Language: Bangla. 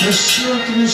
Just children.